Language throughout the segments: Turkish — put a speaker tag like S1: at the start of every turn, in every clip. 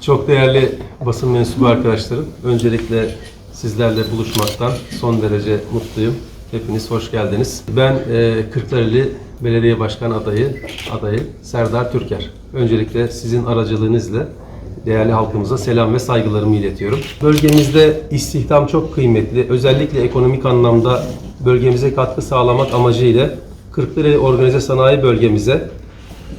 S1: Çok değerli basın mensubu arkadaşlarım, öncelikle sizlerle buluşmaktan son derece mutluyum. Hepiniz hoş geldiniz. Ben e, Kırklareli Belediye Başkan adayı, adayı Serdar Türker. Öncelikle sizin aracılığınızla değerli halkımıza selam ve saygılarımı iletiyorum. Bölgemizde istihdam çok kıymetli. Özellikle ekonomik anlamda bölgemize katkı sağlamak amacıyla Kırklareli Organize Sanayi Bölgemize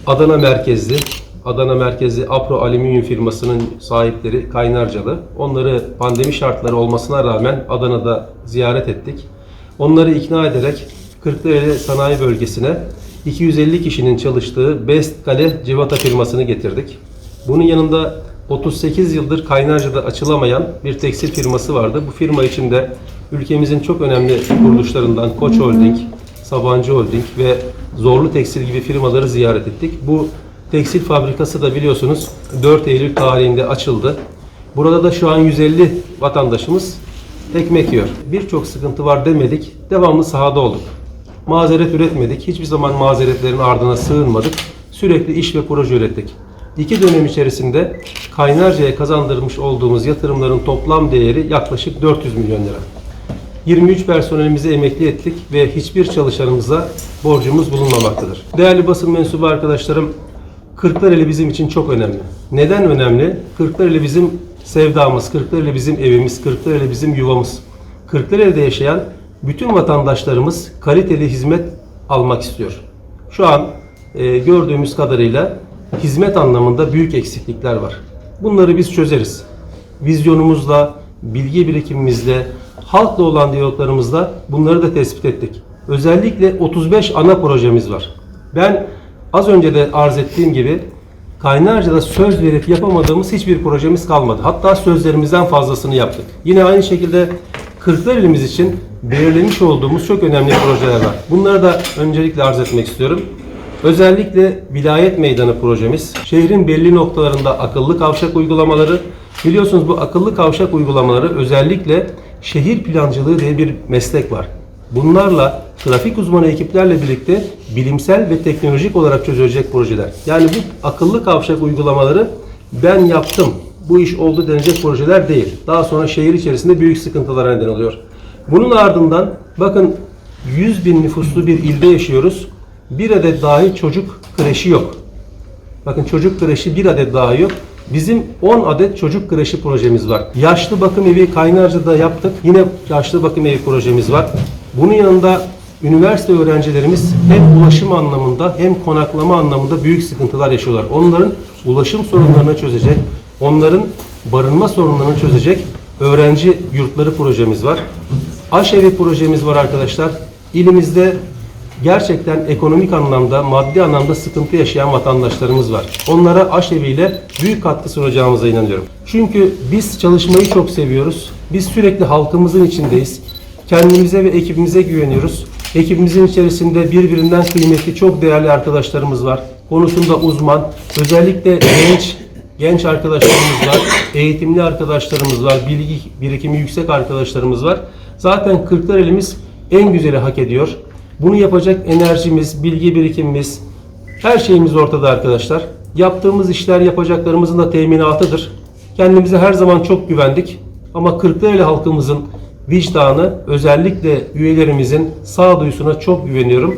S1: Adana merkezli, Adana merkezli Apro Alüminyum firmasının sahipleri Kaynarcalı. Onları pandemi şartları olmasına rağmen Adana'da ziyaret ettik. Onları ikna ederek Kırklareli Sanayi Bölgesi'ne 250 kişinin çalıştığı Best Kale Civata firmasını getirdik. Bunun yanında 38 yıldır Kaynarca'da açılamayan bir tekstil firması vardı. Bu firma içinde ülkemizin çok önemli kuruluşlarından Koç Holding, Sabancı Holding ve Zorlu Tekstil gibi firmaları ziyaret ettik. Bu tekstil fabrikası da biliyorsunuz 4 Eylül tarihinde açıldı. Burada da şu an 150 vatandaşımız ekmek yiyor. Birçok sıkıntı var demedik. Devamlı sahada olduk. Mazeret üretmedik. Hiçbir zaman mazeretlerin ardına sığınmadık. Sürekli iş ve proje ürettik. İki dönem içerisinde Kaynarca'ya kazandırmış olduğumuz yatırımların toplam değeri yaklaşık 400 milyon lira. 23 personelimizi emekli ettik ve hiçbir çalışanımıza borcumuz bulunmamaktadır. Değerli basın mensubu arkadaşlarım, Kırklareli bizim için çok önemli. Neden önemli? Kırklareli bizim sevdamız, Kırklareli bizim evimiz, Kırklareli bizim yuvamız. Kırklareli'de yaşayan bütün vatandaşlarımız kaliteli hizmet almak istiyor. Şu an e, gördüğümüz kadarıyla hizmet anlamında büyük eksiklikler var. Bunları biz çözeriz vizyonumuzla, bilgi birikimimizle, halkla olan diyaloglarımızla bunları da tespit ettik. Özellikle 35 ana projemiz var. Ben az önce de arz ettiğim gibi Kaynarca'da söz verip yapamadığımız hiçbir projemiz kalmadı. Hatta sözlerimizden fazlasını yaptık. Yine aynı şekilde Kırklareli'miz için belirlemiş olduğumuz çok önemli projeler var. Bunları da öncelikle arz etmek istiyorum. Özellikle Vilayet Meydanı projemiz, şehrin belli noktalarında akıllı kavşak uygulamaları, biliyorsunuz bu akıllı kavşak uygulamaları özellikle şehir plancılığı diye bir meslek var. Bunlarla trafik uzmanı ekiplerle birlikte bilimsel ve teknolojik olarak çözülecek projeler. Yani bu akıllı kavşak uygulamaları ben yaptım, bu iş oldu denecek projeler değil. Daha sonra şehir içerisinde büyük sıkıntılara neden oluyor. Bunun ardından bakın 100 bin nüfuslu bir ilde yaşıyoruz. Bir adet dahi çocuk kreşi yok. Bakın çocuk kreşi bir adet dahi yok. Bizim 10 adet çocuk kreşi projemiz var. Yaşlı bakım evi Kaynarca'da yaptık. Yine yaşlı bakım evi projemiz var. Bunun yanında üniversite öğrencilerimiz hem ulaşım anlamında hem konaklama anlamında büyük sıkıntılar yaşıyorlar. Onların ulaşım sorunlarını çözecek, onların barınma sorunlarını çözecek öğrenci yurtları projemiz var. Aşevi projemiz var arkadaşlar. İlimizde gerçekten ekonomik anlamda, maddi anlamda sıkıntı yaşayan vatandaşlarımız var. Onlara aşeviyle büyük katkı sunacağımıza inanıyorum. Çünkü biz çalışmayı çok seviyoruz. Biz sürekli halkımızın içindeyiz. Kendimize ve ekibimize güveniyoruz. Ekibimizin içerisinde birbirinden kıymetli çok değerli arkadaşlarımız var. Konusunda uzman, özellikle genç genç arkadaşlarımız var, eğitimli arkadaşlarımız var, bilgi birikimi yüksek arkadaşlarımız var. Zaten Kırklareli'miz en güzeli hak ediyor. Bunu yapacak enerjimiz, bilgi birikimimiz, her şeyimiz ortada arkadaşlar. Yaptığımız işler yapacaklarımızın da teminatıdır. Kendimize her zaman çok güvendik. Ama Kırklareli halkımızın vicdanı, özellikle üyelerimizin sağduyusuna çok güveniyorum.